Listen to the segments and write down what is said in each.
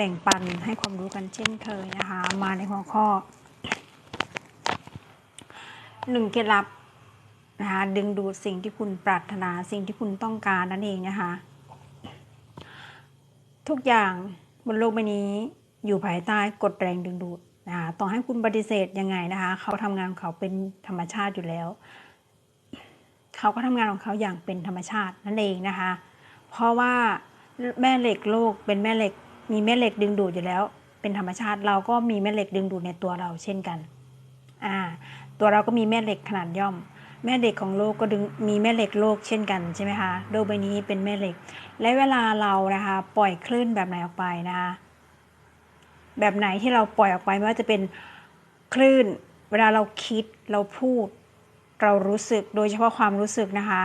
แบ่งปันให้ความรู้กันเช่นเคยนะคะ มาในหัวข้อหนึ่งเคล็ดลับนะคะดึงดูดสิ่งที่คุณปรารถนาสิ่งที่คุณต้องการนั่นเองนะคะ ทุกอย่างบนโลกใบนี้อยู่ภายใต้กฎแรงดึงดูดนะคะต่อให้คุณปฏิเสธยังไงนะคะ เขาทำงานของเขาเป็นธรรมชาติอยู่แล้ว เขาก็ทำงานของเขาอย่างเป็นธรรมชาตินั่นเองนะคะ เพราะว่าแม่เหล็กโลกเป็นแม่เหล็ก มีแม่เหล็กดึงดูดอยู่แล้ว เป็นธรรมชาติเราก็มีแม่เหล็กดึงดูดในตัวเราเช่นกันอ่าตัวเราก็มีแม่เหล็กขนาดย่อม แม่เหล็กของโลกก็ดึงมีแม่เหล็กโลกเช่นกันใช่ไหมคะโลกใบนี้เป็นแม่เหล็ก และเวลาเรานะคะปล่อยคลื่นแบบไหนออกไปนะคะแบบไหนที่เราปล่อยออกไปไม่ว่าจะเป็นคลื่น เวลาเราคิดเราพูด เรารู้สึกโดยเฉพาะความรู้สึกนะคะ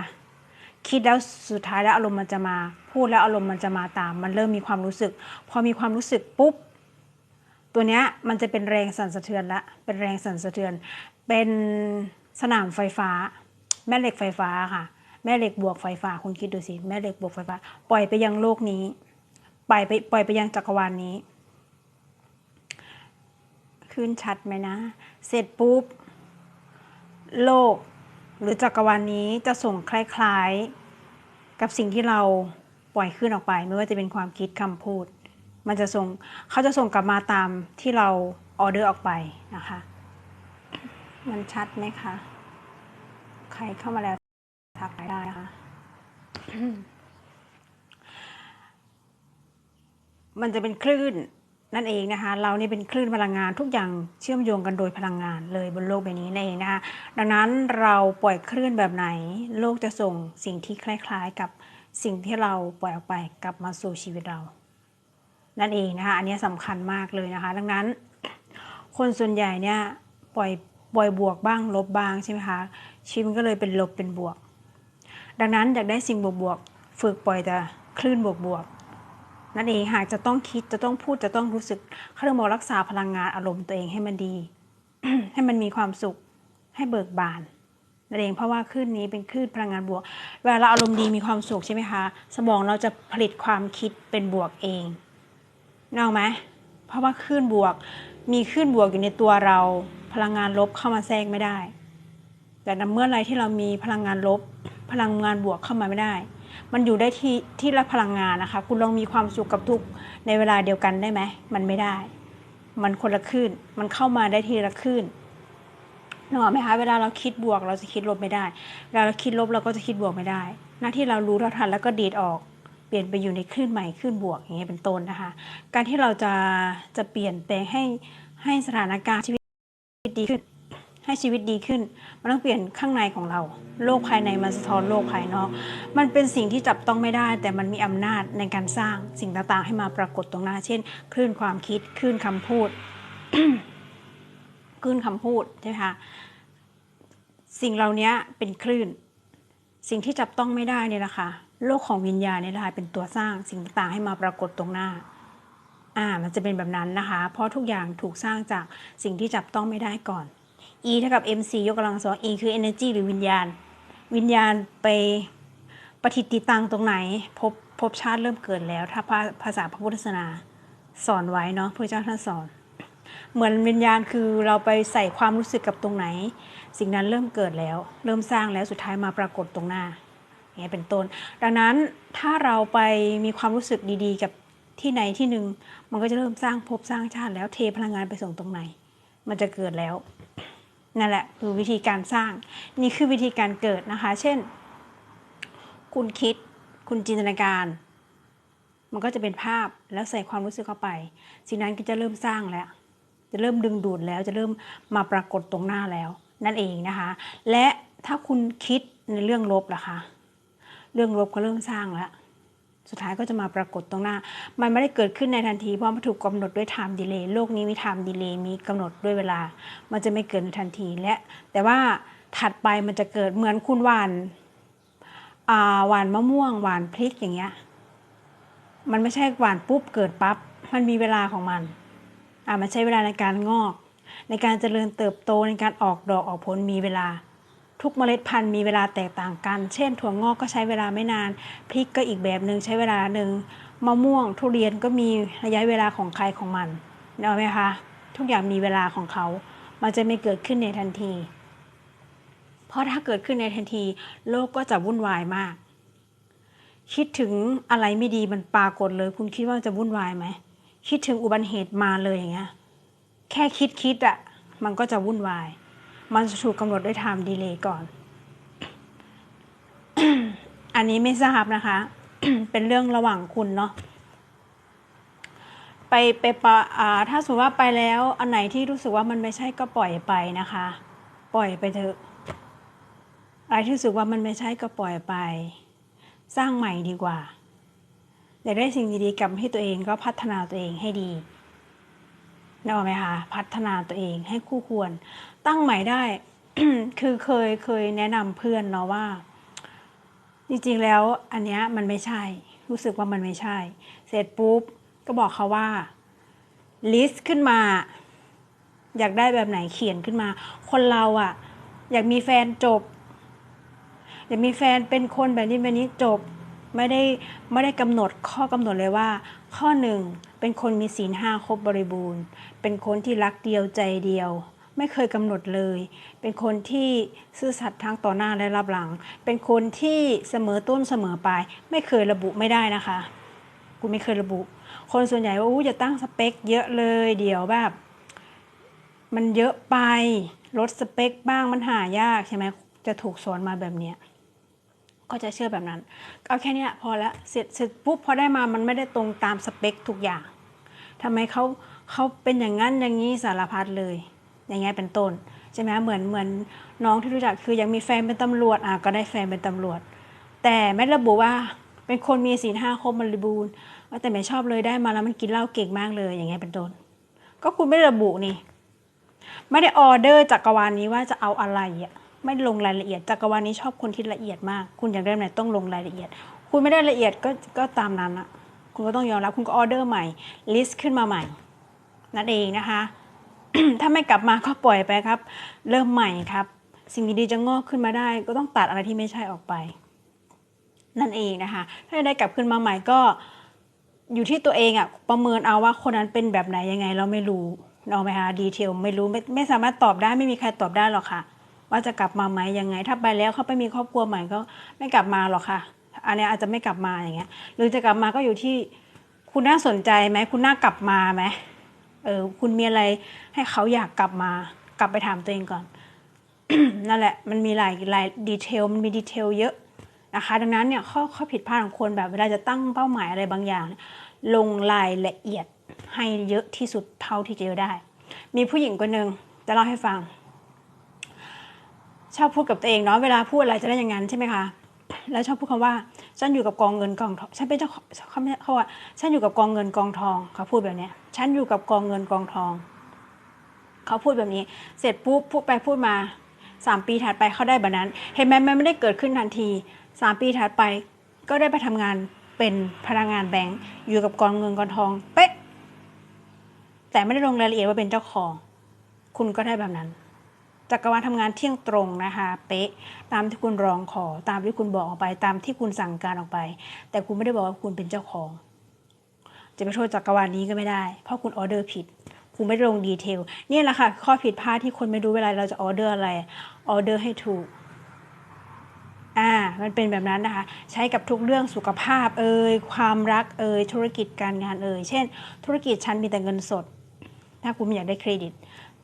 คิดแล้วสุดท้ายแล้วอารมณ์มันจะมา พูดแล้วอารมณ์มันจะมาตาม มันเริ่มมีความรู้สึก พอมีความรู้สึกปุ๊บ ตัวเนี้ยมันจะเป็นแรงสั่นสะเทือนละเป็นแรงสั่นสะเทือน เป็นสนามไฟฟ้า แม่เหล็กไฟฟ้าค่ะ แม่เหล็กบวกไฟฟ้าคุณคิดดูสิแม่เหล็กบวกไฟฟ้า ปล่อยไปยังโลกนี้ ปล่อยไปปล่อยไปยังจักรวาลนนี้ขึ้นชัดไหมนะ เสร็จปุ๊บ โลก หรือจักรวาลนนี้จะส่งคล้ายๆ กับสิ่งที่เราปล่อยขึ้นออกไป ไม่ว่าจะเป็นความคิดคำพูด มันจะส่งเขาจะส่งกลับมาตามที่เราออเดอร์ออกไปนะคะ มันชัดไหมคะ ใครเข้ามาแล้วทักได้นะคะมันจะเป็นคลื่น นั่นเองนะคะเรานี่เป็นคลื่นพลังงานทุกอย่างเชื่อมโยงกันโดยพลังงานเลยบนโลกใบนี้นั่นเองนะคะดังนั้นเราปล่อยคลื่นแบบไหน โลกจะส่งสิ่งที่คล้าย ๆ กับสิ่งที่เราปล่อยออกไปกลับมาสู่ชีวิตเรา นั่นเองนะคะอันนี้สำคัญมากเลยนะคะ ดังนั้น คนส่วนใหญ่เนี่ยปล่อยปล่อยบวกบ้างลบบ้างใช่ไหมคะชีวิตก็เลยเป็นลบเป็นบวก ดังนั้นอยากได้สิ่งบวกบวกๆฝึกปล่อยแต่คลื่นบวกบวกๆ นั่นเองหากจะต้องคิดจะต้องพูดจะต้องรู้สึกเขาเรียกว่ารักษาพลังงานอารมณ์ตัวเองให้มันดี ให้มันมีความสุขให้เบิกบานนั่นเองเพราะว่าคลื่นนี้เป็นคลื่นพลังงานบวก เวลาเราอารมณ์ดีมีความสุขใช่ไหมคะ สมองเราจะผลิตความคิดเป็นบวกเองนอกไหมเพราะว่าคลื่นบวก มีคลื่นบวกอยู่ในตัวเราพลังงานลบเข้ามาแทรกไม่ได้ แต่เมื่อไรที่เรามีพลังงานลบ พลังงานบวกเข้ามาไม่ได้ มันอยู่ได้ที่ที่ละพลังงานนะคะ คุณลองมีความสุขกับทุกในเวลาเดียวกันได้ไหมมันไม่ได้ มันคนละคลื่นมันเข้ามาได้ทีละคลื่นนึกออกไหมคะเวลาเราคิดบวกเราจะคิดลบไม่ได้เวลาเราคิดลบเราก็จะคิดบวกไม่ได้ หน้าที่เรารู้เท่าทันแล้วก็ดีดออก เปลี่ยนไปอยู่ในคลื่นใหม่คลื่นบวกอย่างเงี้ยเป็นต้นนะคะ การที่เราจะจะเปลี่ยนแปลงให้ให้สถานการณ์ชีวิตดีขึ้น ให้ชีวิตดีขึ้น มันต้องเปลี่ยนข้างในของเรา โลกภายในมันสะท้อนโลกภายนอก มันเป็นสิ่งที่จับต้องไม่ได้ แต่มันมีอำนาจในการสร้างสิ่งต่างๆ ให้มาปรากฏตรงหน้า เช่น คลื่นความคิด คลื่นคำพูด คลื่นคำพูดใช่ไหมคะสิ่งเหล่านี้เป็นคลื่น สิ่งที่จับต้องไม่ได้เนี่ยนะคะโลกของวิญญาณเนี่ยนะคะเป็นตัวสร้างสิ่งต่างๆ ให้มาปรากฏตรงหน้าอ่ามันจะเป็นแบบนั้นนะคะ เพราะทุกอย่างถูกสร้างจากสิ่งที่จับต้องไม่ได้ก่อน E เท่ากับ mc ยกกำลังสอง E คือ energy หรือวิญญาณ วิญญาณไปปฏิติตังตรงไหน พบพบชาติเริ่มเกิดแล้ว ถ้าภาภาษาพระพุทธศาสนาสอนไว้เนาะพระเจ้าท่านสอน เหมือนวิญญาณคือเราไปใส่ความรู้สึกกับตรงไหน สิ่งนั้นเริ่มเกิดแล้ว เริ่มสร้างแล้วสุดท้ายมาปรากฏตรงหน้าอย่างนี้เป็นต้น ดังนั้นถ้าเราไปมีความรู้สึกดีๆ กับที่ไหนที่หนึ่งมันก็จะเริ่มสร้างภพสร้างชาติแล้วเทพลังงานไปส่งตรงไหน มันจะเกิดแล้ว นั่นแหละคือวิธีการสร้าง นี่คือวิธีการเกิดนะคะ เช่น คุณคิดคุณจินตนาการ มันก็จะเป็นภาพแล้วใส่ความรู้สึกเข้าไปสิ่งนั้นก็จะเริ่มสร้างแล้ว จะเริ่มดึงดูดแล้วจะเริ่มมาปรากฏตรงหน้าแล้ว นั่นเองนะคะ และถ้าคุณคิดในเรื่องลบล่ะคะ เรื่องลบก็เริ่มสร้างแล้ว สุดท้ายก็จะมาปรากฏตรงหน้า มันไม่ได้เกิดขึ้นในทันที เพราะมันถูกกำหนดด้วย time delay โลกนี้มี time delay มีกำหนดด้วยเวลา มันจะไม่เกิดในทันที และ แต่ว่าถัดไปมันจะเกิดเหมือนคุณหวานาหวานมะม่วงหวานพริกอย่างเงี้ย มันไม่ใช่หวานปุ๊บเกิดปั๊บ มันมีเวลาของมัน อ่ามันใช้เวลาในการงอก ในการเจริญเติบโตในการออกดอกออกผลมีเวลา ทุกเมล็ดพันธุ์มีเวลาแตกต่างกัน เช่น ถั่วงอกก็ใช้เวลาไม่นาน พริกก็อีกแบบหนึ่งใช้เวลาหนึ่งมะม่วง ทุเรียนก็มีระยะเวลาของใครของมันเนกอะไหมคะ ทุกอย่างมีเวลาของเขา มันจะไม่เกิดขึ้นในทันที เพราะถ้าเกิดขึ้นในทันที โลกก็จะวุ่นวายมาก คิดถึงอะไรไม่ดีมันปรากฏเลย คุณคิดว่าจะวุ่นวายไหม คิดถึงอุบัติเหตุมาเลยอย่างเงี้ย แค่คิดคิดอะมันก็จะวุ่นวาย มันจะถูกกำหนดด้วยไทม์ดีเลย์ก่อน อันนี้ไม่ทราบนะคะ เป็นเรื่องระหว่างคุณเนาะ ไปไปปะอ่าถ้าสมมติว่าไปแล้ว อันไหนที่รู้สึกว่ามันไม่ใช่ก็ปล่อยไปนะคะ ปล่อยไปเถอะ อะไรที่รู้สึกว่ามันไม่ใช่ก็ปล่อยไป สร้างใหม่ดีกว่าอยากได้สิ่งดีๆกลับมาที่ตัวเองก็พัฒนาตัวเองให้ดีนึกออกไหมคะ พัฒนาตัวเองให้คู่ควร ตั้งใหม่ได้ คือเคยเคยแนะนำเพื่อนเนาะว่า จริงๆแล้วอันเนี้ยมันไม่ใช่ รู้สึกว่ามันไม่ใช่ เสร็จปุ๊บก็บอกเขาว่าลิสต์ขึ้นมา อยากได้แบบไหนเขียนขึ้นมา คนเราอะอยากมีแฟนจบ อยากมีแฟนเป็นคนแบบนี้แบบนี้จบไม่ได้ไม่ได้กำหนดข้อกำหนดเลยว่า ข้อหนึ่งเป็นคนมีศีลห้าครบบริบูรณ์ เป็นคนที่รักเดียวใจเดียว ไม่เคยกำหนดเลย เป็นคนที่ซื่อสัตย์ทั้งต่อหน้าและรับหลัง เป็นคนที่เสมอต้นเสมอปลาย ไม่เคยระบุไม่ได้นะคะ กูไม่เคยระบุ คนส่วนใหญ่ว่าอู้จะตั้งสเปค เยอะเลยเดี๋ยวแบบมันเยอะไปลดสเปคบ้างมันหายากใช่ไหมจะถูกสอนมาแบบเนี้ยก็จะเชื่อแบบนั้น เอาแค่นี้พอละเสร็จเสร็จปุ๊บพอได้มามันไม่ได้ตรงตามสเปคทุกอย่างทำไมเขาเขาเป็นอย่างนั้นอย่างนี้สารพัดเลย อย่างเงี้ยเป็นต้นใช่ไหมเหมือนเหมือนน้องที่รู้จักคือยังมีแฟนเป็นตำรวจอะก็ได้แฟนเป็นตำรวจ แต่ไม่ระบุว่าเป็นคนมีศีลห้าครบบริบูรณ์แต่ไม่ชอบเลยได้มาแล้วมันกินเหล้าเก่งมากเลยอย่างเงี้ยเป็นต้น ก็คุณไม่ระบุนี่ ไม่ได้ออเดอร์จักรวาลนี้ว่าจะเอาอะไรอะไม่ลงรายละเอียดจักรวาลนี้ชอบคนที่ละเอียดมาก คุณอยากได้ไหนต้องลงรายละเอียด คุณไม่ได้ละเอียดก็ก็ตามนั้นอะคุณก็ต้องยอมรับคุณก็ออเดอร์ใหม่ลิสต์ขึ้นมาใหม่นั่นเองนะคะ ถ้าไม่กลับมาก็ปล่อยไปครับ เริ่มใหม่ครับ สิ่งดีๆจะงอกขึ้นมาได้ ก็ต้องตัดอะไรที่ไม่ใช่ออกไป นั่นเองนะคะ ถ้าได้กลับขึ้นมาใหม่ก็อยู่ที่ตัวเองอะประเมินเอาว่าคนนั้นเป็นแบบไหนยังไงเราไม่รู้เอาไหมคะดีเทลไม่รู้ไม่ไม่สามารถตอบได้ไม่มีใครตอบได้หรอกค่ะ ว่าจะกลับมาไหมยังไง ถ้าไปแล้วเขาไปมีครอบครัวใหม่ก็ไม่กลับมาหรอกค่ะ อันนี้อาจจะไม่กลับมาอย่างเงี้ย หรือจะกลับมาก็อยู่ที่คุณน่าสนใจไหมคุณน่ากลับมาไหม ออคุณมีอะไรให้เขาอยากกลับมากลับไปถามตัวเองก่อน นั่นแหละ มันมีหลายหลายดีเทลมันมีดีเทลเยอะนะคะ ดังนั้นเนี่ยข้อข้อผิดพลาดของคนแบบเวลาจะตั้งเป้าหมายอะไรบางอย่าง ลงรายละเอียดให้เยอะที่สุดเท่าที่จะได้ มีผู้หญิงคนหนึ่งจะเล่าให้ฟังชอบพูดกับตัวเองเนาะเวลาพูดอะไรจะได้อย่างนั้นใช่ไหมคะ แล้วชอบพูดคำว่าฉันอยู่กับกองเงินกองทองฉันเป็นเจ้าเขาไม่เขาว่าฉันอยู่กับกองเงินกองทองเขาพูดแบบนี้ฉันอยู่กับกองเงินกองทอง เขาพูดแบบนี้ เสร็จปุ๊บพูดไปพูดมาสามปีถัดไปเขาได้แบบนั้น เห็นไหมมันไม่ได้เกิดขึ้นทันทีสามปีถัดไปก็ได้ไปทำงานเป็นพนักงานแบงก์อยู่กับกองเงินกองทองเป๊ะแต่ไม่ได้ลงรายละเอียดว่าเป็นเจ้าของ คุณก็ได้แบบนั้น จักรวาลทำงานเที่ยงตรงนะคะเป๊ะตามที่คุณร้องขอตามที่คุณบอกออกไป ตามที่คุณสั่งการออกไป แต่คุณไม่ได้บอกว่าคุณเป็นเจ้าของ จะไปโทษจักรวาลนี้ก็ไม่ได้ เพราะคุณออเดอร์ผิด คุณไม่ได้ลงดีเทลนี่แหละค่ะ ข้อผิดพลาดที่คนไม่รู้เวลาเราจะออเดอร์อะไรออเดอร์ให้ถูกอ่ามันเป็นแบบนั้นนะคะ ใช้กับทุกเรื่องสุขภาพเอ่ยความรักเอ่ยธุรกิจการงานเอ่ยเช่น ธุรกิจฉันมีแต่เงินสด ถ้าคุณไม่อยากได้เครดิต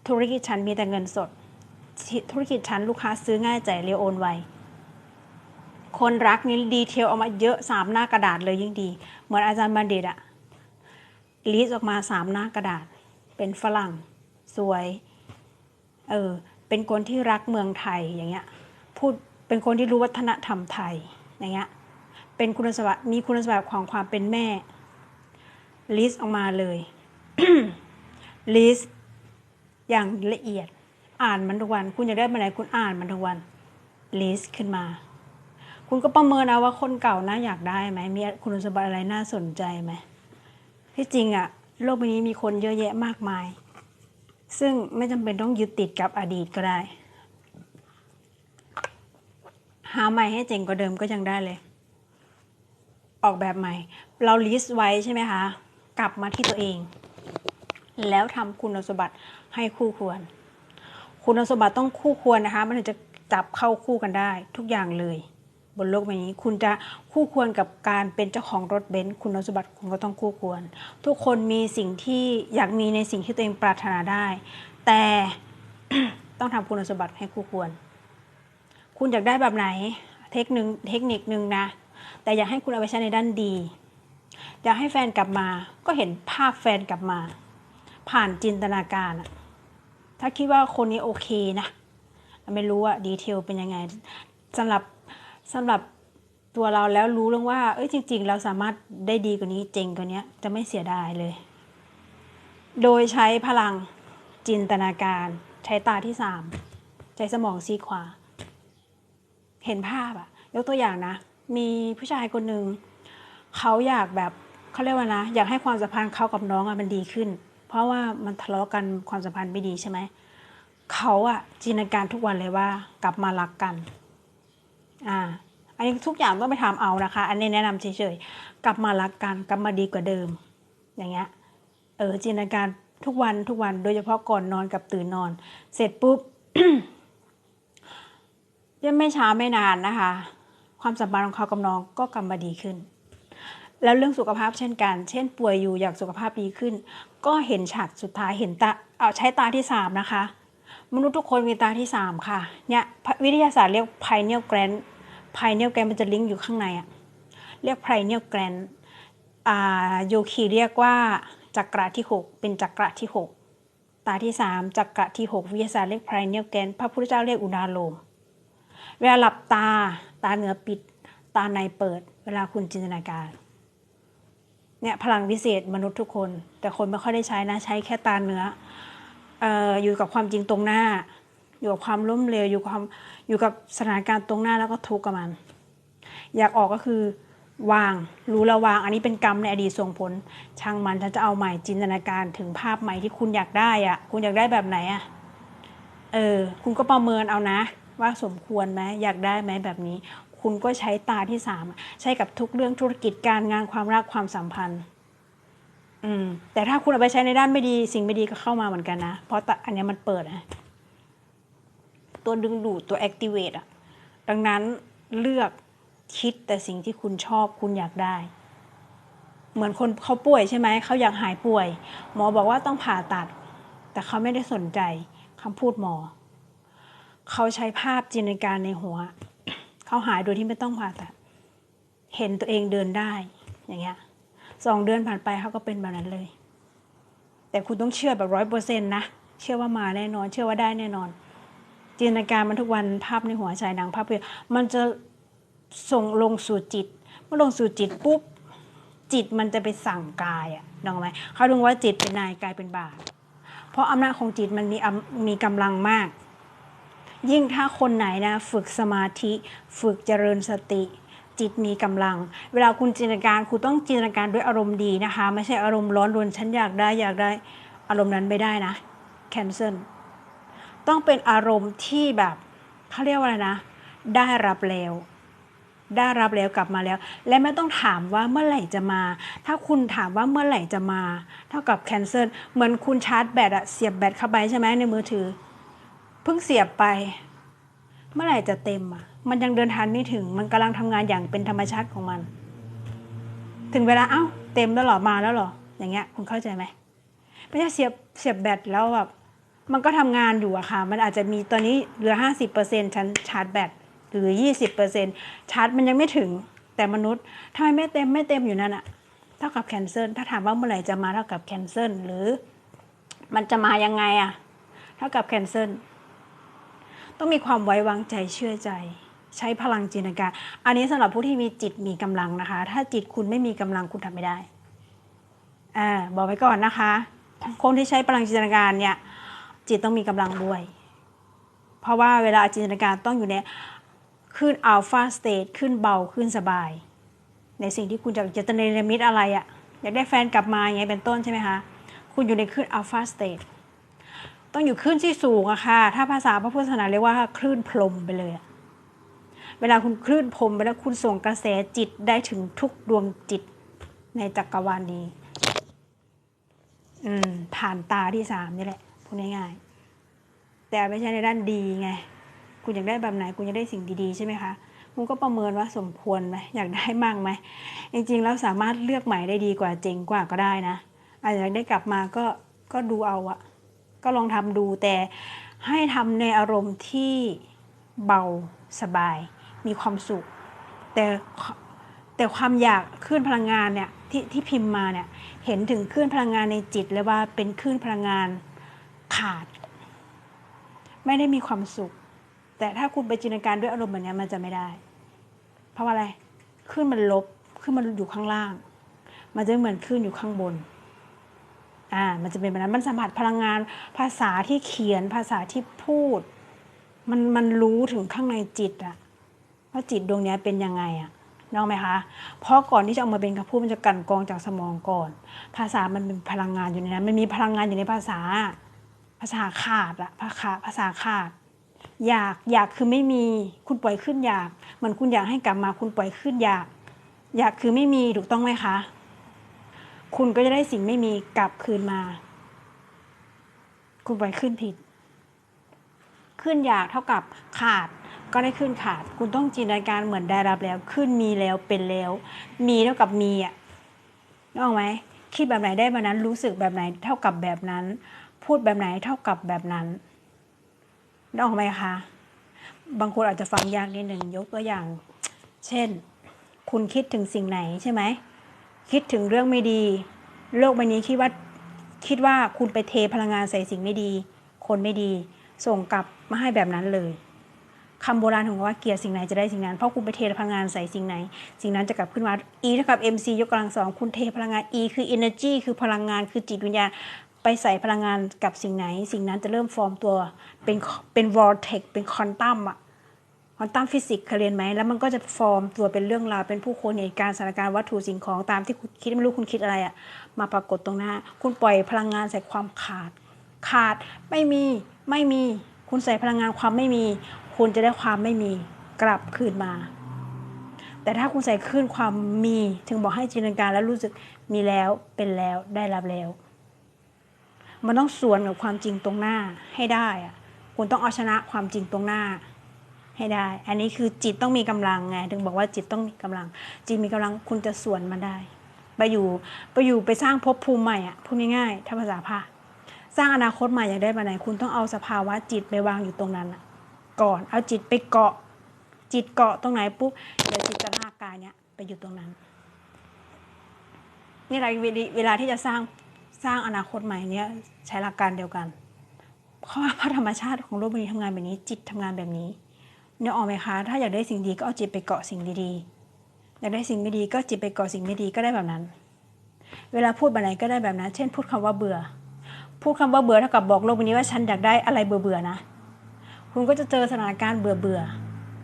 ธุรกิจฉันมีแต่เงินสด ธุรกิจฉันลูกค้าซื้อง่ายจ่ายเร็วโอนไวคนรักนี่ดีเทลออกมาเยอะสามหน้ากระดาษเลยยิ่งดี เหมือนอาจารย์บัณฑิตอะลิสต์ออกมาสามหน้ากระดาษ เป็นฝรั่ง สวย เออ เป็นคนที่รักเมืองไทยอย่างเงี้ย พูดเป็นคนที่รู้วัฒนธรรมไทยอย่างเงี้ย เป็นคุณสมบัติมีคุณสมบัติของความเป็นแม่ ลิสต์ออกมาเลย ลิสต์อย่างละเอียด อ่านมันทุกวัน คุณอยากได้มาไหนคุณอ่านมันทุกวันลิสต์ขึ้นมา คุณก็ประเมินเอาว่าคนเก่าน่าอยากได้ไหมมีคุณสมบัติอะไรน่าสนใจไหมที่จริงอะโลกใบนี้มีคนเยอะแยะมากมาย ซึ่งไม่จำเป็นต้องยึดติดกับอดีตก็ได้ หาใหม่ให้เจ๋งกว่าเดิมก็ยังได้เลย ออกแบบใหม่ เราลิสต์ไว้ใช่ไหมคะ กลับมาที่ตัวเอง แล้วทำคุณสมบัติให้คู่ควร คุณสมบัติต้องคู่ควรนะคะ มันถึงจะจับเข้าคู่กันได้ทุกอย่างเลย บนโลกใบนี้ คุณจะคู่ควรกับการเป็นเจ้าของรถเบนซ์คุณสมบัติคุณก็ต้องคู่ควร ทุกคนมีสิ่งที่อยากมีในสิ่งที่ตัวเองปรารถนาได้ แต่ต้องทำคุณสมบัติให้คู่ควร คุณอยากได้แบบไหน เทคนิคเทคนิคนึงนะ แต่อยากให้คุณเอาไปใช้ในด้านดี อยากให้แฟนกลับมา ก็เห็นภาพแฟนกลับมา ผ่านจินตนาการอะ ถ้าคิดว่าคนนี้โอเคนะไม่รู้ว่าดีเทลเป็นยังไงสำหรับสำหรับตัวเราแล้วรู้เรื่องว่า เอ้ยจริง ๆ เราสามารถได้ดีกว่านี้เจ๋งกว่านี้จะไม่เสียดายเลย โดยใช้พลังจินตนาการใช้ตาที่สามใช้สมองซีขวา เห็นภาพอะยกตัวอย่างนะ มีผู้ชายคนหนึ่งเขาอยากแบบเขาเรียกว่านะ อยากให้ความสัมพันธ์เขากับน้องอะมันดีขึ้น ราะว่ามันทะเลาะกันความสัมพันธ์ไม่ดีใช่ไหมเขาอะจินตนาการทุกวันเลยว่ากลับมารักกันอ่าอันนี้ทุกอย่างต้องไปทำเอานะคะ อันนี้แนะนำเฉยๆกลับมารักกันกลับมาดีกว่าเดิม อย่างเงี้ยเออจินตนาการทุกวันทุกวันโดยเฉพาะก่อนนอนกับตื่นนอน เสร็จปุ๊บยังไม่ช้าไม่นานนะคะ ความสัมพันธ์ของเขากับน้องก็กลับมาดีขึ้น แล้วเรื่องสุขภาพเช่นกัน เช่น ป่วยอยู่อยากสุขภาพดีขึ้น ก็เห็นฉากสุดท้ายเห็นตาเอาใช้ตาที่สามนะคะ มนุษย์ทุกคนมีตาที่สามค่ะเนี่ยวิทยาศาสตร์เรียก pineal gland pineal gland มันจะลิงก์อยู่ข้างในอะเรียก pineal gland อ่าโยคีเรียกว่าจักระที่ 6 เป็นจักระที่ 6 ตาที่ 3จักระที่ 6 วิทยาศาสตร์เรียก pineal gland พระพุทธเจ้าเรียกอุณาโลม เวลาหลับตาตาเหนือปิด ตาในเปิด เวลาคุณจินตนาการ เนี่ยพลังวิเศษมนุษย์ทุกคน แต่คนไม่ค่อยได้ใช้นะใช้แค่ตาเนื้ออออยู่กับความจริงตรงหน้า อยู่กับความล้มเหลวอยู่กับความอยู่กับสถานการณ์ตรงหน้าแล้วก็ทุกข์กับมัน อยากออกก็คือวางรู้ล้ววาง อันนี้เป็นกรรมในอดีตส่งผล ช่างมันฉันจะเอาใหม่จินตนาการถึงภาพใหม่ที่คุณอยากได้อะคุณอยากได้แบบไหนอะเออคุณก็ประเมินเอานะ ว่าสมควรไหมอยากได้ไหมแบบนี้ คุณก็ใช้ตาที่สามใช้กับทุกเรื่องธุรกิจการงานความรักความสัมพันธ์อืมแต่ถ้าคุณเอาไปใช้ในด้านไม่ดี สิ่งไม่ดีก็เข้ามาเหมือนกันนะ เพราะตาอันนี้มันเปิดนะตัวดึงดูดตัว activate อะดังนั้นเลือกคิดแต่สิ่งที่คุณชอบคุณอยากได้ เหมือนคนเขาป่วยใช่ไหมเขาอยากหายป่วย หมอบอกว่าต้องผ่าตัด แต่เขาไม่ได้สนใจคำพูดหมอ เขาใช้ภาพจินตนาการในหัว เขาหายโดยที่ไม่ต้องผ่าตัดเห็นตัวเองเดินได้อย่างเงี้ยสองเดือนผ่านไปเขาก็เป็นแบบนั้นเลย แต่คุณต้องเชื่อแบบร้อยเปอร์เซ็นต์นะ เชื่อว่ามาแน่นอน เชื่อว่าได้แน่นอน จินตนาการมันทุกวันภาพในหัวฉายหนังภาพยนตร์มันจะส่งลงสู่จิต เมื่อลงสู่จิตปุ๊บ จิตมันจะไปสั่งกายอะนึกออกไหมเขาดูว่าจิตเป็นนายกายเป็นบ่าวเพราะอำนาจของจิตมันมีอำมีกำลังมาก ยิ่งถ้าคนไหนนะฝึกสมาธิฝึกเจริญสติจิตมีกำลัง เวลาคุณจินตนาการคุณต้องจินตนาการด้วยอารมณ์ดีนะคะ ไม่ใช่อารมณ์ร้อนรนฉันอยากได้อยากได้อารมณ์นั้นไม่ได้นะแคนเซิลต้องเป็นอารมณ์ที่แบบเขาเรียกว่าอะไรนะ ได้รับแล้ว ได้รับแล้วกลับมาแล้ว และไม่ต้องถามว่าเมื่อไหร่จะมา ถ้าคุณถามว่าเมื่อไหร่จะมา เท่ากับแคนเซิลเหมือนคุณชาร์จแบตอะเสียบแบตเข้าไปใช่ไหมในมือถือ เพิ่งเสียบไป เมื่อไหร่จะเต็มอะ มันยังเดินทางไม่ถึง มันกำลังทำงานอย่างเป็นธรรมชาติของมัน ถึงเวลาเอ้า เต็มแล้วหรอมาแล้วหรอ อย่างเงี้ย คุณเข้าใจไหมไม่ใช่เสียบเสียบแบตแล้วแบบมันก็ทำงานอยู่อะค่ะ มันอาจจะมีตอนนี้เหลือห้าสิบเปอร์เซ็นต์ฉันชาร์จแบตหรือยี่สิบเปอร์เซ็นต์ชาร์จมันยังไม่ถึงแต่มนุษย์ทำไมไม่เต็มไม่เต็มอยู่นั่นอะเท่ากับแคนเซิลถ้าถามว่าเมื่อไหร่จะมาเท่ากับแคนเซิลหรือมันจะมายังไงอะเท่ากับแคนเซิล ต้องมีความไว้วางใจเชื่อใจ ใช้พลังจินตนาการ อันนี้สำหรับผู้ที่มีจิตมีกำลังนะคะ ถ้าจิตคุณไม่มีกำลังคุณทำไม่ได้อ่าบอกไว้ก่อนนะคะ คนที่ใช้พลังจินตนาการเนี่ยจิตต้องมีกำลังด้วย เพราะว่าเวลาจินตนาการต้องอยู่ในขึ้นอัลฟาสเตทขึ้นเบาขึ้นสบาย ในสิ่งที่คุณจะจะเนรมิตอะไรอะอยากได้แฟนกลับมาอย่างเงี้ยเป็นต้นใช่ไหมคะ คุณอยู่ในขึ้นอัลฟาสเตท ต้องอยู่คลื่นที่สูงอะค่ะ ถ้าภาษาพระพุทธศาสนาเรียกว่าคลื่นพรมไปเลยเวลาคุณคลื่นพรมไปแล้วคุณส่งกระแสจิตได้ถึงทุกดวงจิตในจักรวาลนี้ อืม ผ่านตาที่สามนี่แหละพูดง่ายๆ แต่ไม่ใช่ในด้านดีไง คุณอยากได้แบบไหน คุณอยากได้สิ่งดีๆใช่ไหมคะคุณก็ประเมินว่าสมควรไหมอยากได้มากไหมจริงๆแล้วสามารถเลือกใหม่ได้ดีกว่าเจ๋งกว่าก็ได้นะอาจจะได้กลับมาก็ก็ดูเอาอะ ก็ลองทำดูแต่ให้ทำในอารมณ์ที่เบาสบาย มีความสุข แต่แต่ความอยากคลื่นพลังงานเนี่ยที่ที่พิมพ์มาเนี่ยเห็นถึงคลื่นพลังงานในจิตเลยว่าเป็นคลื่นพลังงานขาด ไม่ได้มีความสุข แต่ถ้าคุณไปจินตนาการด้วยอารมณ์แบบนี้มันจะไม่ได้ เพราะว่าอะไรคลื่นมันลบคลื่นมันอยู่ข้างล่าง มันจะเหมือนคลื่นอยู่ข้างบน อ่ามันจะเป็นแบบนั้นมันสัมผัสพลังงานภาษาที่เขียนภาษาที่พูด มันมันรู้ถึงข้างในจิตอะว่าจิตดวงนี้เป็นยังไงอะนอกไหมคะ เพราะก่อนที่จะเอามาเป็นคำพูดมันจะกั่นกรองจากสมองก่อน ภาษามันเป็นพลังงานอยู่ในนั้นมันมีพลังงานอยู่ในภาษา ภาษาขาดอะภาษาภาษาขาด อยากอยากคือไม่มีคุณปล่อยขึ้นอยากมือนคุณอยากให้กลับมาคุณปล่อยขึ้นอยาก อยากคือไม่มีถูกต้องไหมคะ คุณก็จะได้สิ่งไม่มีกลับคืนมา คุณปล่อยขึ้นผิด ขึ้นอยากเท่ากับขาดก็ได้ขึ้นขาด คุณต้องจินตนาการเหมือนได้รับแล้ว ขึ้นมีแล้วเป็นแล้ว มีเท่ากับมีอะนึกออกไหมคิดแบบไหนได้แบบนั้น รู้สึกแบบไหนเท่ากับแบบนั้น พูดแบบไหนเท่ากับแบบนั้นนึกออกไหมคะ บางคนอาจจะฟังยากนิดหนึ่งยกตัวอย่าง เช่น คุณคิดถึงสิ่งไหนใช่ไหม คิดถึงเรื่องไม่ดี โลกใบนี้คิดว่าคิดว่าคุณไปเทพลังงานใส่สิ่งไม่ดี คนไม่ดี ส่งกลับมาให้แบบนั้นเลยคำโบราณของว่าเกียดสิ่งไหนจะได้สิ่งนั้น เพราะคุณไปเทพลังงานใส่สิ่งไหน สิ่งนั้นจะกลับขึ้นมา E เท่ากับ mc ยกกำลังสองคุณเทพลังงาน E คือ energy คือพลังงานคือจิตวิญญาณไปใส่พลังงานกับสิ่งไหน สิ่งนั้นจะเริ่มฟอร์มตัวเป็นเป็น vortex เป็นคอนตัมอะ ควอนตัมฟิสิกส์เคยเรียนไหมแล้วมันก็จะฟอร์มตัวเป็นเรื่องราวเป็นผู้คนเหตุการณ์สถานการณ์วัตถุสิ่งของตามที่คุณคิดไม่รู้คุณคิดอะไรอะมาปรากฏตรงหน้า คุณปล่อยพลังงานใส่ความขาด ขาดไม่มีไม่มี คุณใส่พลังงานความไม่มี คุณจะได้ความไม่มีกลับคืนมา แต่ถ้าคุณใส่ขึ้นความมี ถึงบอกให้จินตนาการแล้วรู้สึกมีแล้วเป็นแล้วได้รับแล้ว มันต้องสวนกับความจริงตรงหน้าให้ได้อะคุณต้องเอาชนะความจริงตรงหน้า ให้ได้ อันนี้คือจิตต้องมีกำลังไง ถึงบอกว่าจิตต้องมีกำลัง จิตมีกำลังคุณจะสวนมันได้ ไปอยู่ไปอยู่ไปสร้างภพภูมิใหม่อะพูดง่ายๆถ้าภาษาพระสร้างอนาคตใหม่อยากได้แบบไหน คุณต้องเอาสภาวะจิตไปวางอยู่ตรงนั้นก่อน เอาจิตไปเกาะ จิตเกาะตรงไหนปุ๊บเดี๋ยวจิตจะลากกายเนี้ยไปอยู่ตรงนั้น นี่แหละเวลาที่จะสร้างสร้างอนาคตใหม่เนี้ยใช้หลักการเดียวกันเพราะว่าธรรมชาติของโลกใบนี้ทำงานแบบนี้ จิตทำงานแบบนี้ เนี่ยออกไหมคะ ถ้าอยากได้สิ่งดีก็เอาจิตไปเกาะสิ่งดีๆ อยากได้สิ่งไม่ดีก็จิตไปเกาะสิ่งไม่ดีก็ได้แบบนั้น เวลาพูดแบบไหนก็ได้แบบนั้น เช่น พูดคำว่าเบื่อ พูดคำว่าเบื่อเท่ากับบอกโลกนี้ว่าฉันอยากได้อะไรเบื่อเบื่อๆนะ คุณก็จะเจอสถานการณ์เบื่อเบื่อ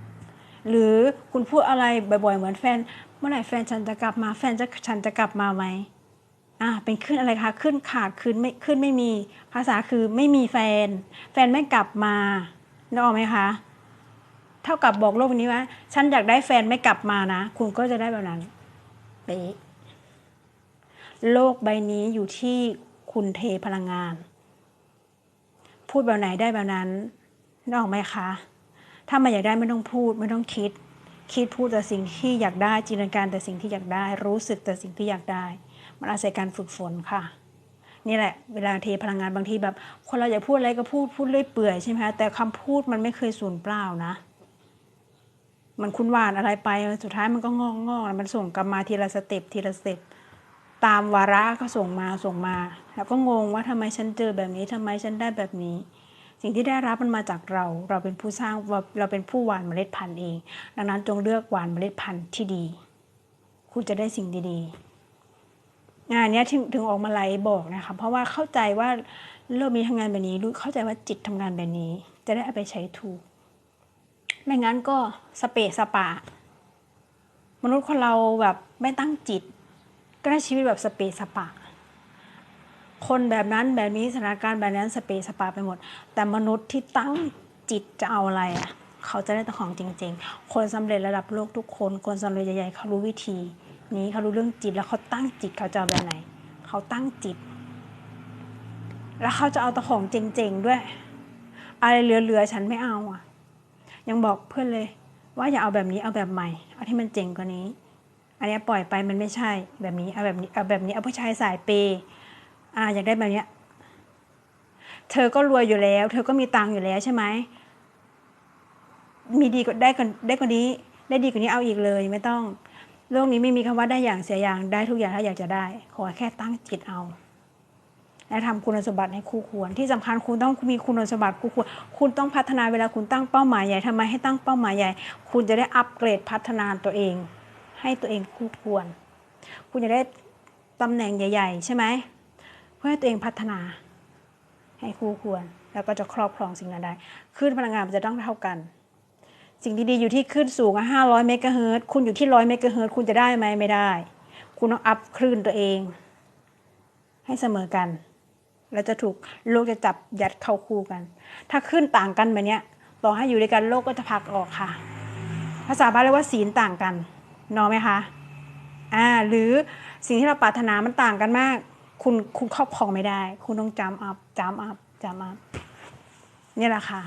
ๆ หรือคุณพูดอะไรบ่อยๆ เหมือนแฟน เมื่อไหร่แฟนฉันจะกลับมา แฟนจะฉันจะกลับมาไหมอ่าเป็นขึ้นอะไรคะขึ้นขาดขึ้นไม่ขึ้นไม่มี ภาษาคือไม่มีแฟน แฟนไม่กลับมานึกออกไหมคะ เท่ากับบอกโลกนี้ว่า ฉันอยากได้แฟนไม่กลับมานะ คุณก็จะได้แบบนั้นเป๊ะโลกใบนี้อยู่ที่คุณเทพลังงาน พูดแบบไหนได้แบบนั้นนออกไหมคะ ถ้าไมาอยากได้ไม่ต้องพูดไม่ต้องคิด คิดพูดแต่สิ่งที่อยากได้จินตนาการแต่สิ่งที่อยากได้ รู้สึกแต่สิ่งที่อยากได้มันอาศัยการฝึกฝนค่ะนี่แหละเวลาเทพลังงานบางทีแบบ คนเราอยากพูดอะไรก็พูดพูดเรื่อยเปื่อยใช่ไหมคะแต่คำพูดมันไม่เคยสูญเปล่านะ มันคุณหวานอะไรไปสุดท้ายมันก็งอกงอกมันส่งกลับมาทีละสเต็ปทีละสเต็ปตามวาระก็ส่งมาส่งมา แล้วก็งงว่าทำไมฉันเจอแบบนี้ทำไมฉันได้แบบนี้ สิ่งที่ได้รับมันมาจากเรา เราเป็นผู้สร้างเราเป็นผู้หว่านเมล็ดพันธุ์เอง ดังนั้นจงเลือกหว่านเมล็ดพันธุ์ที่ดี คุณจะได้สิ่งดีๆงานนี้ถึงถึงออกมาไลฟ์บอกนะคะเพราะว่าเข้าใจว่าเริ่มมีทำงานแบบนี้รู้เข้าใจว่าจิตทำงานแบบนี้ จะได้เอาไปใช้ถูก ไม่งั้นก็สเปสปะ มนุษย์คนเราแบบไม่ตั้งจิต ก็ได้ชีวิตแบบสเปสปะ คนแบบนั้นแบบนี้สถานการณ์แบบนั้นสเปสปะไปหมด แต่มนุษย์ที่ตั้งจิตจะเอาอะไรอะเขาจะได้แต่ของจริง ๆ คนสำเร็จระดับโลกทุกคน คนสำเร็จใหญ่ๆเขารู้วิธี นี้เขารู้เรื่องจิตแล้วเขาตั้งจิตเขาจะเอาแบบไหน เขาตั้งจิต แล้วเขาจะเอาแต่ของเจ๋งๆด้วย อะไรเหลือๆฉันไม่เอาอะ ยังบอกเพื่อนเลย ว่าอย่าเอาแบบนี้เอาแบบใหม่ เอาที่มันเจ๋งกว่านี้ อันนี้ปล่อยไปมันไม่ใช่แบบนี้เอาแบบนี้เอาแบบนี้เอาผู้ชายสายเปย์อ่าอยากได้แบบเนี้ยเธอก็รวยอยู่แล้ว เธอก็มีตังค์อยู่แล้วใช่ไหมมีดีกว่าได้กันได้กว่านี้ ได้ดีกว่านี้เอาอีกเลยไม่ต้อง โลกนี้ไม่มีคำว่าได้อย่างเสียอย่างได้ทุกอย่างถ้าอยากจะได้ ขอแค่ตั้งจิตเอา และทำคุณสมบัติให้คู่ควร ที่สำคัญคุณต้องมีคุณสมบัติคู่ควร คุณต้องพัฒนาเวลาคุณตั้งเป้าหมายใหญ่ทำไมให้ตั้งเป้าหมายใหญ่ คุณจะได้อัปเกรดพัฒนาตัวเอง ให้ตัวเองคู่ควร คุณจะได้ตำแหน่งใหญ่ ๆ ใช่ไหมเพื่อให้ตัวเองพัฒนา ให้คู่ควร แล้วก็จะครอบครองสิ่งนั้นได้คลื่นพลังงานมันจะต้องเท่ากัน สิ่งที่ดีอยู่ที่คลื่นสูงห้าร้อยเมกะเฮิรตคุณอยู่ที่ร้อยเมกะเฮิรตคุณจะได้ไหมไม่ได้ คุณต้องอัพคลื่นตัวเอง ให้เสมอกัน แล้วจะถูกโลกจะจับยัดเข้าคู่กัน ถ้าขึ้นต่างกันแบบนี้ต่อให้อยู่ด้วยกันโลกก็จะผลักออกค่ะ ภาษาบาลีเรียกว่าศีลต่างกันนอะไหมคะอ่าหรือสิ่งที่เราปรารถนามันต่างกันมาก คุณคุณครอบครองไม่ได้ คุณต้องจำอัพจำอัพจำอัพนี่แหละค่ะ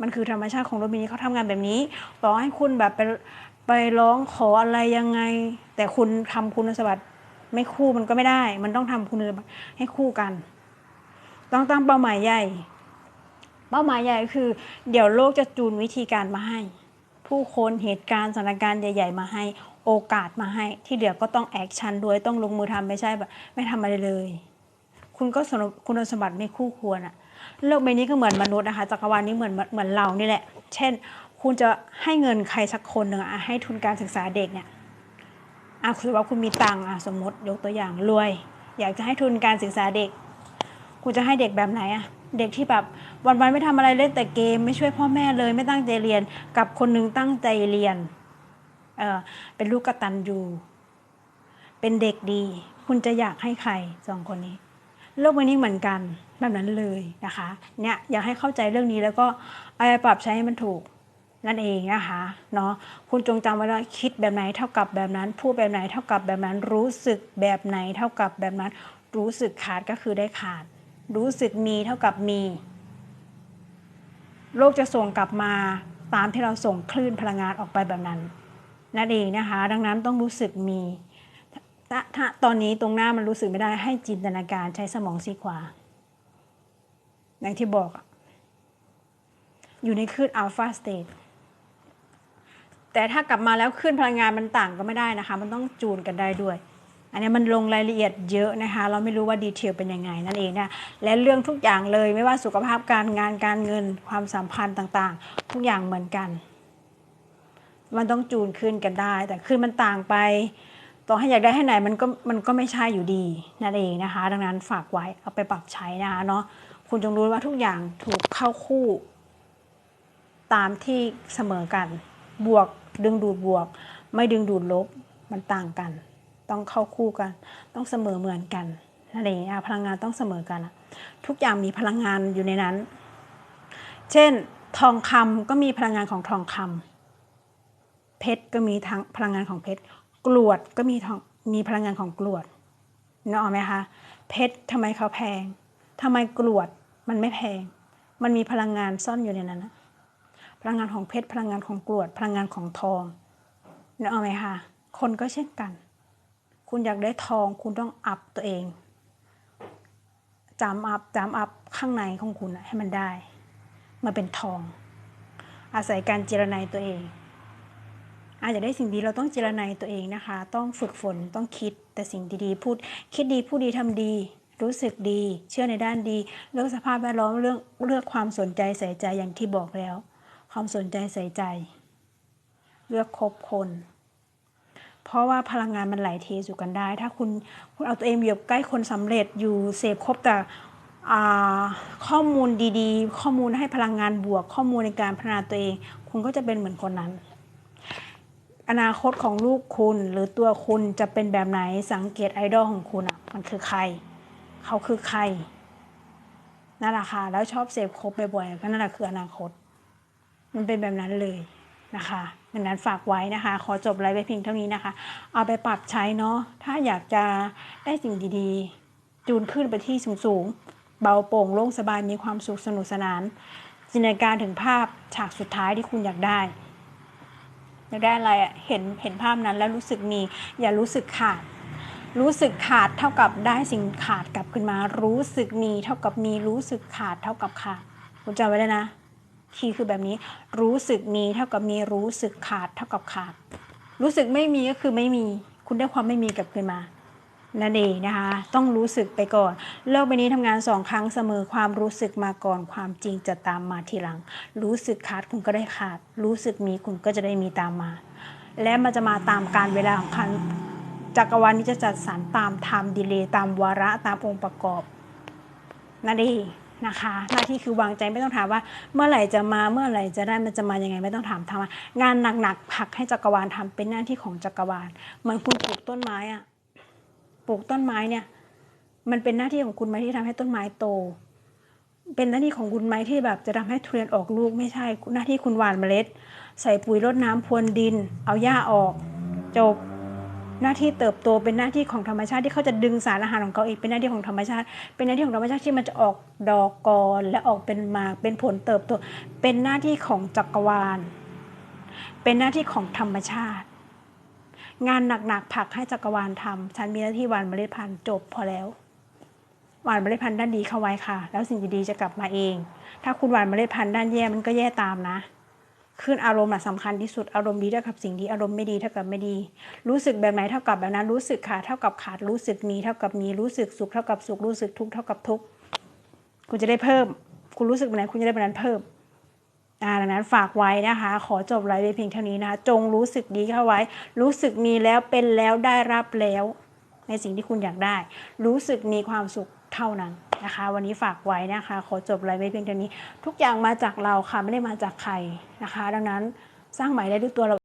มันคือธรรมชาติของโรบินี้เขาทำงานแบบนี้ต่อให้คุณแบบไปไปร้องขออะไรยังไง แต่คุณทำคุณสมบัติไม่คู่มันก็ไม่ได้ มันต้องทำคุณสมบัติให้คู่กัน ต้องตั้งเป้าหมายใหญ่ เป้าหมายใหญ่คือ เดี๋ยวโลกจะจูนวิธีการมาให้ ผู้คนเหตุการณ์สถานการณ์ใหญ่ ๆ มาให้ โอกาสมาให้ ที่เหลือก็ต้องแอคชั่นด้วยต้องลงมือทำไม่ใช่แบบไม่ทำอะไรเลย คุณก็สคุณสมบัติไม่คู่ควรอะโลกใบนี้ก็เหมือนมนุษย์นะคะจักรวาลนี้เหมือนเหมือนเรานี่แหละ เช่น คุณจะให้เงินใครสักคนหนึ่งอะให้ทุนการศึกษาเด็กเนี่ยอะคุณว่าคุณมีตังค์อะสมมติยกตัวอย่างรวย อยากจะให้ทุนการศึกษาเด็ก คุณจะให้เด็กแบบไหนอะเด็กที่แบบวันๆไม่ทำอะไรเล่นแต่เกม ไม่ช่วยพ่อแม่เลยไม่ตั้งใจเรียน กับคนหนึงตั้งใจเรียนเออเป็นลูกกระตัญญูเป็นเด็กดี คุณจะอยากให้ใครสองคนนี้โลกใบนี้เหมือนกันแบบนั้นเลยนะคะเนี่ยอยากให้เข้าใจเรื่องนี้แล้วก็เอาไปปรับใช้ให้มันถูกนั่นเองนะคะเนาะคุณจงจำไว้ว่าคิดแบบไหนเท่ากับแบบนั้น พูดแบบไหนเท่ากับแบบนั้น รู้สึกแบบไหนเท่ากับแบบนั้น รู้สึกขาดก็คือได้ขาด รู้สึกมีเท่ากับมี โลกจะส่งกลับมาตามที่เราส่งคลื่นพลังงานออกไปแบบนั้นนั่นเองนะคะ ดังนั้นต้องรู้สึกมีถ้าถาตอนนี้ตรงหน้ามันรู้สึกไม่ได้ให้จินตนาการใช้สมองซีขวาอย่างที่บอกอะอยู่ในคลื่นอัลฟาสเตทแต่ถ้ากลับมาแล้วคลื่นพลังงานมันต่างก็ไม่ได้นะคะ มันต้องจูนกันได้ด้วย อันนี้มันลงรายละเอียดเยอะนะคะ เราไม่รู้ว่าดีเทลเป็นยังไงนั่นเองนะและเรื่องทุกอย่างเลยไม่ว่าสุขภาพการงานการเงินความสัมพันธ์ต่างๆ ทุกอย่างเหมือนกัน มันต้องจูนขึ้นกันได้ แต่ขึ้นมันต่างไปต่อให้อยากได้ให้ไหนมันก็มันก็ไม่ใช่อยู่ดีนั่นเองนะคะ ดังนั้นฝากไว้เอาไปปรับใช้นะคะเนาะคุณจงรู้ว่าทุกอย่างถูกเข้าคู่ ตามที่เสมอกัน บวกดึงดูดบวก ไม่ดึงดูดลบมันต่างกัน ต้องเข้าคู่กัน ต้องเสมอเหมือนกันนั่นเงนะคะพลังงานต้องเสมอกันทุกอย่างมีพลังงานอยู่ในนั้น เช่น ทองคำก็มีพลังงานของทองคำเพชรก็มีทั้งพลังงานของเพชรกรวดก็มีทองมีพลังงานของกรวดนึกออกไหมคะเพชรทำไมเขาแพงทำไมกรวดมันไม่แพง มันมีพลังงานซ่อนอยู่ในนั้นนะพลังงานของเพชรพลังงานของกรวด พลังงานของทองนึกออกไหมคะคนก็เช่นกัน คุณอยากได้ทองคุณต้องอัพตัวเองจำอัพจำอัพข้างในของคุณให้มันได้ มาเป็นทอง อาศัยการเจรไนตัวเอง อาจจะได้สิ่งดีเราต้องเจรไนตัวเองนะคะ ต้องฝึกฝนต้องคิดแต่สิ่งดีๆพูด คิดดีพูดดีทำดี รู้สึกดี เชื่อในด้านดีเรื่องสภาพแวดล้อมเรื่องเลือกความสนใจใส่ใจอย่างที่บอกแล้ว ความสนใจใส่ใจ เลือกคบคน เพราะว่าพลังงานมันไหลเทสู่กันได้ ถ้าคุณคุณเอาตัวเองอยู่ใกล้คนสำเร็จอยู่เสพคบแต่ข้อมูลดีๆ ข้อมูลให้พลังงานบวก ข้อมูลในการพัฒนาตัวเอง คุณก็จะเป็นเหมือนคนนั้น อนาคตของลูกคุณหรือตัวคุณจะเป็นแบบไหนสังเกตไอดอลของคุณอะมันคือใคร เขาคือใครนั่นแหละค่ะแล้วชอบเสพคบบ่อยๆก็นั่นแหละคืออนาคต มันเป็นแบบนั้นเลยนะคะ ดังนั้นฝากไว้นะคะ ขอจบไลฟ์ไว้เพียงเท่านี้นะคะ เอาไปปรับใช้เนาะ ถ้าอยากจะได้สิ่งดีๆ จูนขึ้นไปที่สูงๆ เบาโปร่งโล่งสบายมีความสุขสนุกสนาน จินตนาการถึงภาพฉากสุดท้ายที่คุณอยากได้อยากได้อะไรอะเห็นเห็นภาพนั้นแล้วรู้สึกมี อย่ารู้สึกขาด รู้สึกขาดเท่ากับได้สิ่งขาดกลับขึ้นมา รู้สึกมีเท่ากับมีรู้สึกขาดเท่ากับขาดคุณจำไว้เลยนะ คีย์คือแบบนี้ รู้สึกมีเท่ากับมีรู้สึกขาดเท่ากับขาด รู้สึกไม่มีก็คือไม่มี คุณได้ความไม่มีกลับคืนมานั่นเองนะคะ ต้องรู้สึกไปก่อน โลกใบนี้ทำงานสองครั้งเสมอความรู้สึกมาก่อนความจริงจะตามมาทีหลัง รู้สึกขาดคุณก็ได้ขาด รู้สึกมีคุณก็จะได้มีตามมา และมันจะมาตามการเวลาของคันจักรวาลนี้จะจัดสรรตามไทม์ดีเลย์ตามวาระตามองค์ประกอบนั่นเอง นะคะหน้าที่คือวางใจไม่ต้องถามว่า เมื่อไหร่จะมาเมื่อไหร่จะได้มันจะมายังไงไม่ต้องถามทำงานหนักๆผักให้จักรวาลทำเป็นหน้าที่ของจักรวาลเหมือนคุณปลูกต้นไม้อะปลูกต้นไม้เนี่ย มันเป็นหน้าที่ของคุณไหมที่ทำให้ต้นไม้โต เป็นหน้าที่ของคุณไหมที่แบบจะทำให้ทุเรียนออกลูกไม่ใช่หน้าที่คุณหว่านเมล็ด ใส่ปุ๋ยรดน้ำพรวนดิน เอาหญ้าออก จบ หน้าที่เติบโตเป็นหน้าที่ของธรรมชาติที่เขาจะดึงสารอาหารของเขาเองเป็นหน้าที่ของธรรมชาติ เป็นหน้าที่ของธรรมชาติที่มันจะออกดอกกอนและออกเป็นมากเป็นผลเติบโต เป็นหน้าที่ของจักรวาล เป็นหน้าที่ของธรรมชาติ งานหนักๆผักให้จักรวาลทำฉันมีหน้าที่หวานเมล็ดพันธุ์จบพอแล้วหวานเมล็ดพันธุ์ด้านดีเข้าไว้ค่ะ แล้วสิ่งดีๆจะกลับมาเอง ถ้าคุณหวานเมล็ดพันธุ์ด้านแย่มันก็แย่ตามนะ ขึ้นอารมณ์สำคัญที่สุดอารมณ์ดีเท่ากับสิ่งดีอารมณ์ไม่ดีเท่ากับไม่ดี รู้สึกแบบไหนเท่ากับแบบนั้นรู้สึกขาดเท่ากับขาดรู้สึกมีเท่ากับมีรู้สึกสุขเท่ากับสุขรู้สึกทุกข์เท่ากับทุกข์คุณจะได้เพิ่ม คุณรู้สึกแบบไหนคุณจะได้แบบนั้นเพิ่มอ่าดังนั้นฝากไว้นะคะ ขอจบไลฟ์ไว้เพียงเท่านี้นะคะจงรู้สึกดีเข้าไว้ รู้สึกมีแล้วเป็นแล้วได้รับแล้ว ในสิ่งที่คุณอยากได้ รู้สึกมีความสุข เท่านั้นนะคะ วันนี้ฝากไว้นะคะขอจบไลฟ์ไว้เพียงเท่านี้ ทุกอย่างมาจากเราค่ะไม่ได้มาจากใครนะคะ ดังนั้นสร้างใหม่ได้ด้วยตัวเรา